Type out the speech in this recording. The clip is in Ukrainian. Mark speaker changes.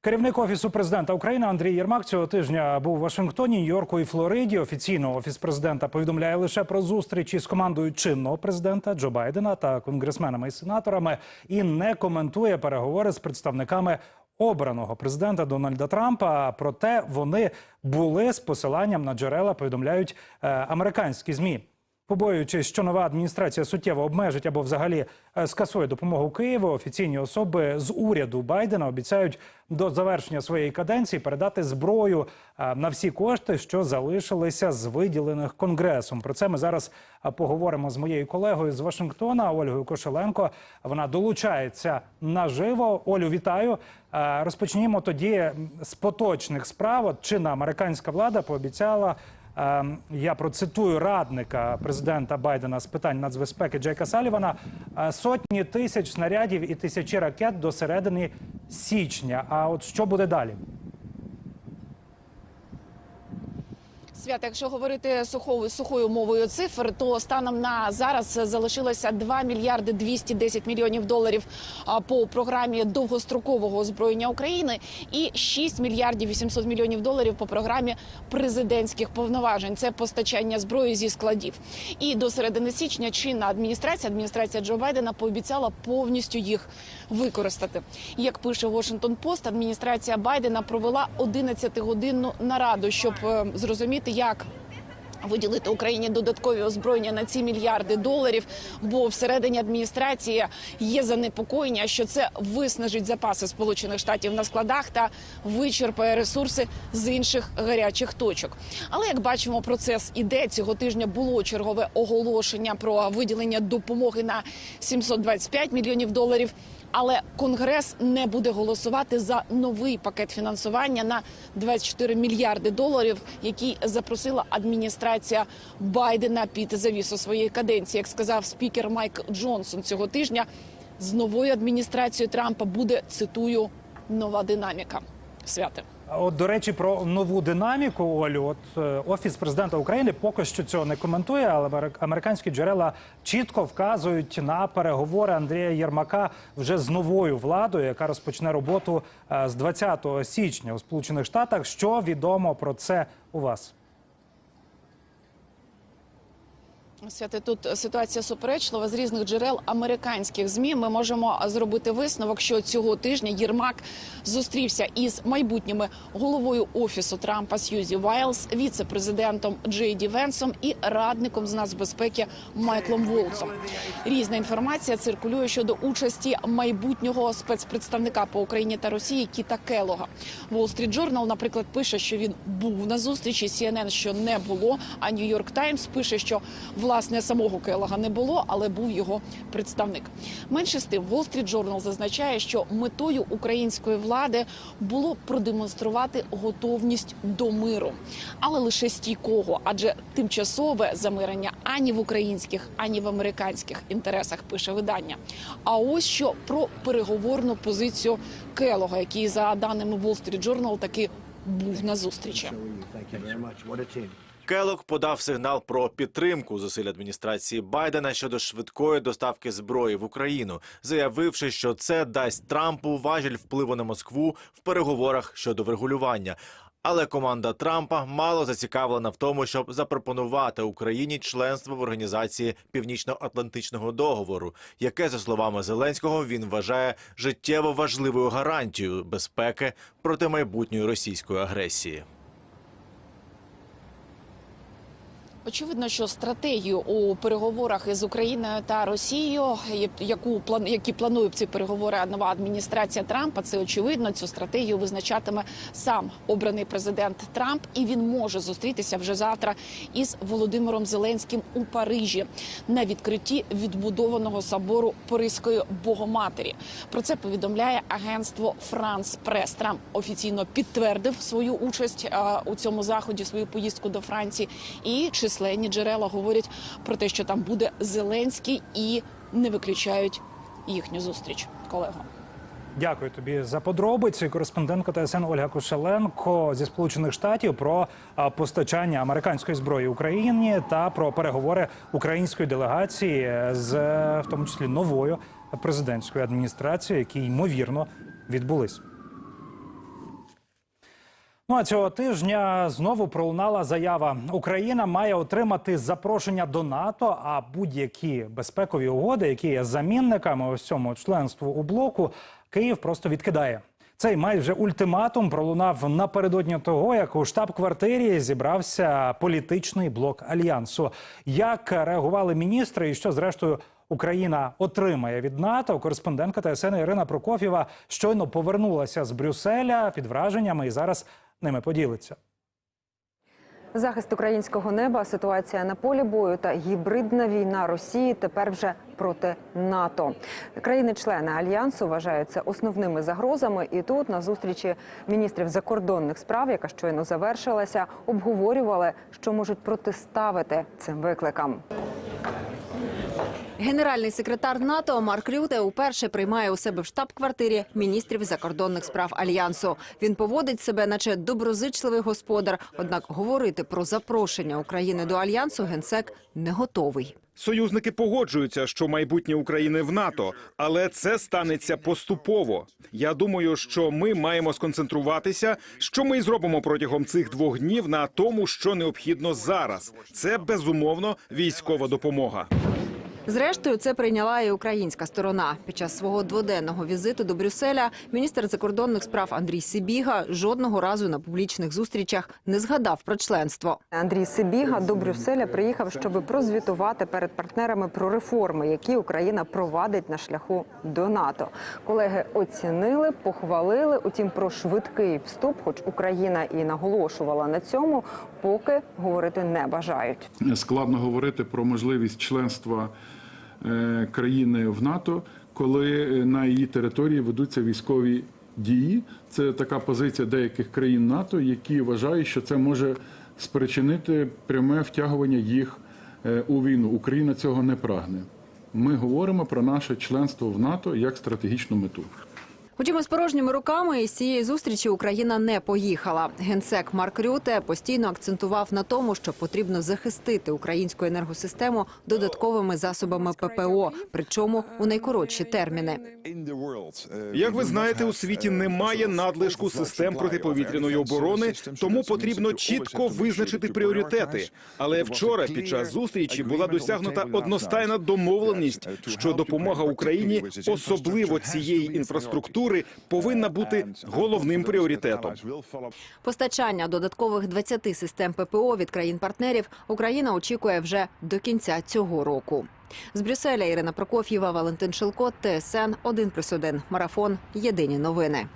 Speaker 1: Керівник офісу президента України Андрій Єрмак цього тижня був у Вашингтоні, Нью-Йорку і Флориді. Офіційно офіс президента повідомляє лише про зустрічі з командою чинного президента Джо Байдена та конгресменами і сенаторами і не коментує переговори з представниками обраного президента Дональда Трампа. Проте вони були з посиланням на джерела. Повідомляють е, американські змі. Побоюючись, що нова адміністрація суттєво обмежить або взагалі е, скасує допомогу Києву, офіційні особи з уряду Байдена обіцяють до завершення своєї каденції передати зброю е, на всі кошти, що залишилися з виділених конгресом. Про це ми зараз е, поговоримо з моєю колегою з Вашингтона Ольгою Кошеленко. Вона долучається наживо. Олю, вітаю. Розпочнімо тоді з поточних справ. От чинна американська влада пообіцяла. Е, Я процитую радника президента Байдена з питань нацбезпеки Джейка Салівана. е, Сотні тисяч снарядів і тисячі ракет до середини січня. А от що буде далі?
Speaker 2: Свят, якщо говорити сухою сухою мовою цифр, то станом на зараз залишилося 2 мільярди 210 мільйонів доларів по програмі довгострокового озброєння України і 6 мільярдів 800 мільйонів доларів по програмі президентських повноважень. Це постачання зброї зі складів. І до середини січня чинна адміністрація, адміністрація Джо Байдена пообіцяла повністю їх використати. Як пише Washington Post, адміністрація Байдена провела 11-годинну нараду, щоб е, зрозуміти, як Виділити Україні додаткові озброєння на ці мільярди доларів, бо всередині адміністрації є занепокоєння, що це виснажить запаси Сполучених Штатів на складах та вичерпає ресурси з інших гарячих точок. Але як бачимо, процес іде цього тижня. Було чергове оголошення про виділення допомоги на 725 мільйонів доларів. Але Конгрес не буде голосувати за новий пакет фінансування на 24 мільярди доларів, який запросила адміністрація Байдена під завісу своєї каденції. Як сказав спікер Майк Джонсон цього тижня, з новою адміністрацією Трампа буде цитую нова динаміка. Святе.
Speaker 1: От, до речі, про нову динаміку, Олю. От е, офіс президента України поки що цього не коментує, але американські джерела чітко вказують на переговори Андрія Єрмака вже з новою владою, яка розпочне роботу е, з 20 січня у Сполучених Штатах. Що відомо про це у вас?
Speaker 2: Святе, тут ситуація суперечлива з різних джерел американських змі. Ми можемо зробити висновок, що цього тижня Єрмак зустрівся із майбутніми головою офісу Трампа Сьюзі Вайлз, віце-президентом Джей Ді Венсом і радником з нацбезпеки Майклом Волцом. Різна інформація циркулює щодо участі майбутнього спецпредставника по Україні та Росії Кіта Келога. Wall Street Journal, наприклад, пише, що він був на зустрічі. CNN, що не було. А New York Times пише, що власне самого Келога не було, але був його представник. Менше з тим, Wall Street Journal зазначає, що метою української влади було продемонструвати готовність до миру, але лише стійкого, адже тимчасове замирення ані в українських, ані в американських інтересах пише видання. А ось що про переговорну позицію Келога, який за даними Wall Street Journal таки був на зустрічі.
Speaker 3: Келок подав сигнал про підтримку зусиль адміністрації Байдена щодо швидкої доставки зброї в Україну, заявивши, що це дасть Трампу важіль впливу на Москву в переговорах щодо врегулювання. Але команда Трампа мало зацікавлена в тому, щоб запропонувати Україні членство в організації Північно-Атлантичного договору, яке, за словами Зеленського, він вважає життєво важливою гарантією безпеки проти майбутньої російської агресії.
Speaker 2: Очевидно, що стратегію у переговорах із Україною та Росією, яку які планує ці переговори нова адміністрація Трампа, це очевидно. Цю стратегію визначатиме сам обраний президент Трамп, і він може зустрітися вже завтра із Володимиром Зеленським у Парижі на відкритті відбудованого собору Паризької Богоматері. Про це повідомляє агентство Франс Прес. Трамп офіційно підтвердив свою участь у цьому заході, свою поїздку до Франції. І численні джерела говорять про те, що там буде Зеленський, і не виключають їхню зустріч. Колего.
Speaker 1: Дякую тобі за подробиці. Кореспондентка ТСН Ольга Кошеленко зі Сполучених Штатів про постачання американської зброї Україні та про переговори української делегації з в тому числі новою президентською адміністрацією, які ймовірно відбулись. Ну а цього тижня знову пролунала заява. Україна має отримати запрошення до НАТО, а будь-які безпекові угоди, які є замінниками ось цьому членству у блоку, Київ просто відкидає. Цей майже ультиматум пролунав напередодні того, як у штаб-квартирі зібрався політичний блок альянсу. Як реагували міністри, і що зрештою Україна отримає від НАТО? Кореспондентка ТСН Ірина Прокофєва щойно повернулася з Брюсселя під враженнями і зараз ними поділиться.
Speaker 4: Захист українського неба, ситуація на полі бою та гібридна війна Росії тепер вже проти НАТО. Країни-члени альянсу вважаються основними загрозами. І тут на зустрічі міністрів закордонних справ, яка щойно завершилася, обговорювали, що можуть протиставити цим викликам.
Speaker 5: Генеральний секретар НАТО Марк Рюте уперше приймає у себе в штаб-квартирі міністрів закордонних справ альянсу. Він поводить себе, наче доброзичливий господар. Однак говорити про запрошення України до альянсу генсек не готовий.
Speaker 6: Союзники погоджуються, що майбутнє України в НАТО, але це станеться поступово. Я думаю, що ми маємо сконцентруватися, що ми зробимо протягом цих двох днів на тому, що необхідно зараз. Це безумовно військова допомога.
Speaker 5: Зрештою, це прийняла і українська сторона. Під час свого дводенного візиту до Брюсселя міністр закордонних справ Андрій Сибіга жодного разу на публічних зустрічах не згадав про членство.
Speaker 4: Андрій Сибіга до Брюсселя приїхав, щоб прозвітувати перед партнерами про реформи, які Україна провадить на шляху до НАТО. Колеги оцінили, похвалили. Утім, про швидкий вступ, хоч Україна і наголошувала на цьому, поки говорити не бажають.
Speaker 7: складно говорити про можливість членства країни в НАТО, коли е, на її території ведуться військові дії. Це така позиція деяких країн НАТО, які вважають, що це може спричинити пряме втягування їх е, у війну. Україна цього не прагне. Ми говоримо про наше членство в НАТО як стратегічну мету.
Speaker 5: Утім, із порожніми руками із цієї зустрічі Україна не поїхала. Генсек Марк Рюте постійно акцентував на тому, що потрібно захистити українську енергосистему додатковими засобами ППО, причому у найкоротші терміни.
Speaker 6: Як ви знаєте, у світі немає надлишку систем протиповітряної оборони, тому потрібно чітко визначити пріоритети. Але вчора, під час зустрічі, була досягнута одностайна домовленість, що допомога Україні, особливо цієї інфраструктури, повинна бути головним пріоритетом.
Speaker 5: Постачання додаткових 20 систем ППО від країн-партнерів Україна очікує вже до кінця цього року. З Брюсселя Ірина Прокоф'єва, Валентин Шилко, ТСН 1+,1. Марафон. Єдині новини.